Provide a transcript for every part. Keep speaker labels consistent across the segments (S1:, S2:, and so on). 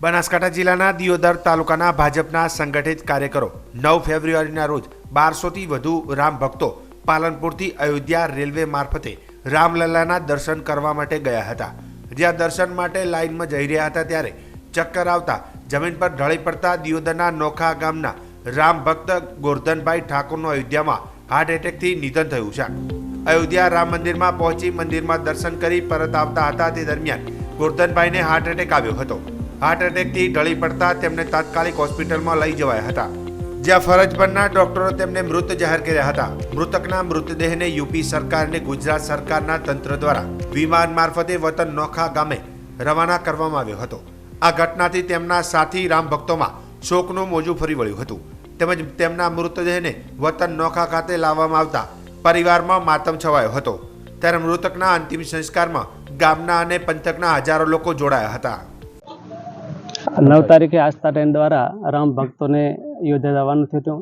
S1: બનાસકાંઠા જિલ્લાના દિયોદર તાલુકાના ભાજપના સંગઠિત કાર્યકરો નવ ફેબ્રુઆરીના રોજ બારસોથી વધુ રામ ભક્તો પાલનપુરથી અયોધ્યા રેલવે મારફતે રામલલ્લાના દર્શન કરવા માટે ગયા હતા. જ્યાં દર્શન માટે લાઇનમાં જઈ રહ્યા હતા ત્યારે ચક્કર આવતા જમીન પર ઢળી પડતા દિયોદરના નોખા ગામના રામ ભક્ત ગોરધનભાઈ ઠાકોરનું અયોધ્યામાં હાર્ટ એટેકથી નિધન થયું છે. અયોધ્યા રામ મંદિરમાં પહોંચી મંદિરમાં દર્શન કરી પરત આવતા હતા તે દરમિયાન ગોરધનભાઈને હાર્ટ એટેક આવ્યો હતો. હાર્ટ એટેકથી ઢળી પડતા તેમને તાત્કાલિક હોસ્પિટલમાં લઈ જવાયા હતા. જ્યાં ફરજ પરના ડોક્ટરો તેમને મૃત જાહેર કર્યા હતા. મૃતકના મૃતદેહને યુપી સરકાર અને ગુજરાત સરકારના તંત્ર દ્વારા વિમાન મારફતે વતન નોખા ગામે રવાના કરવામાં આવ્યો હતો. આ ઘટનાથી તેમના સાથી રામ ભક્તોમાં શોકનું મોજું ફરી વળ્યું હતું. તેમજ તેમના મૃતદેહને વતન નોખા ખાતે લાવવામાં આવતા પરિવારમાં માતમ છવાયો હતો. ત્યારે મૃતકના અંતિમ સંસ્કારમાં ગામના અને પંથકના હજારો લોકો જોડાયા હતા.
S2: નવ તારીખે આસ્થા ટ્રેન દ્વારા રામ ભક્તોને અયોધ્યા જવાનું થયું હતું.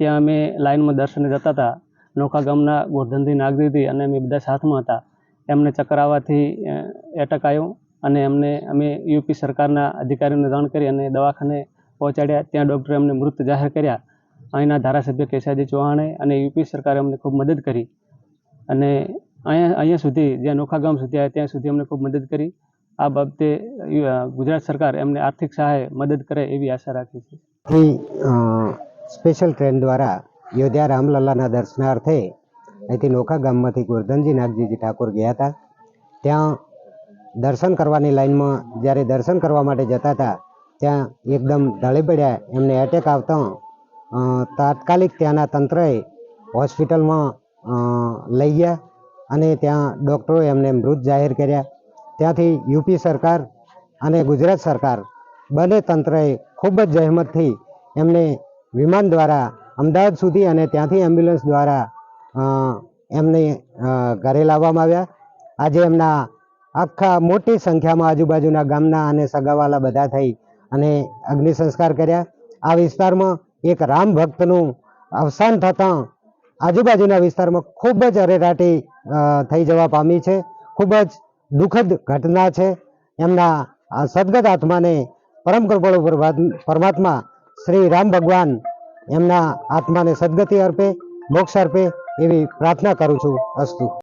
S2: ત્યાં અમે લાઇનમાં દર્શને જતા હતા. નોખા ગામના ગોરધનથી નાગરીથી અને અમે બધા સાથમાં હતા. એમને ચક્કર આવવાથી એટક એટેક આવ્યો અને એમને અમે યુપી સરકારના અધિકારીઓને જાણ કરી અને દવાખાને પહોંચાડ્યા. ત્યાં ડૉક્ટરે અમને મૃત જાહેર કર્યા. અહીંના ધારાસભ્ય કેશાજી ચૌહાણે અને યુપી સરકારે અમને ખૂબ મદદ કરી. અને અહીંયા અહીંયા સુધી જ્યાં નોખા ગામ સુધી આવ્યા ત્યાં સુધી અમને ખૂબ મદદ કરી. આ બાબતે ગુજરાત સરકાર એમને આર્થિક સહાય, મદદ કરે એવી આશા રાખી છે.
S3: સ્પેશિયલ ટ્રેન દ્વારા યોધ્યા રામલલ્લાના દર્શનાર્થે અહીંથી નોખા ગામમાંથી ગોરધનજી નાગજીજી ઠાકોર ગયા હતા. ત્યાં દર્શન કરવાની લાઈનમાં, જ્યારે દર્શન કરવા માટે જતા હતા, ત્યાં એકદમ ઢળી પડ્યા. એમને એટેક આવતા તાત્કાલિક ત્યાંના તંત્રએ હોસ્પિટલમાં લઈ ગયા અને ત્યાં ડૉક્ટરોએ એમને મૃત જાહેર કર્યા. ત્યાંથી યુપી સરકાર અને ગુજરાત સરકાર બંને તંત્રએ ખૂબ જ જહેમતથી એમને વિમાન દ્વારા અમદાવાદ સુધી અને ત્યાંથી એમ્બ્યુલન્સ દ્વારા એમને ઘરે લાવવામાં આવ્યા. આજે એમના આખા મોટી સંખ્યામાં આજુબાજુના ગામના અને સગાવાલા બધા થઈ અને અગ્નિ સંસ્કાર કર્યા. આ વિસ્તારમાં એક રામ ભક્તનું અવસાન થતાં આજુબાજુના વિસ્તારમાં ખૂબ જ અરેરાટી થઈ જવા પામી છે. ખૂબ જ દુઃખદ ઘટના છે. એમના આ સદગત આત્માને પરમ કૃપાળુ પરમાત્મ- શ્રી રામ ભગવાન એમના આત્માને સદગતિ અર્પે, મોક્ષ અર્પે એવી પ્રાર્થના કરું છું અસ્તુ.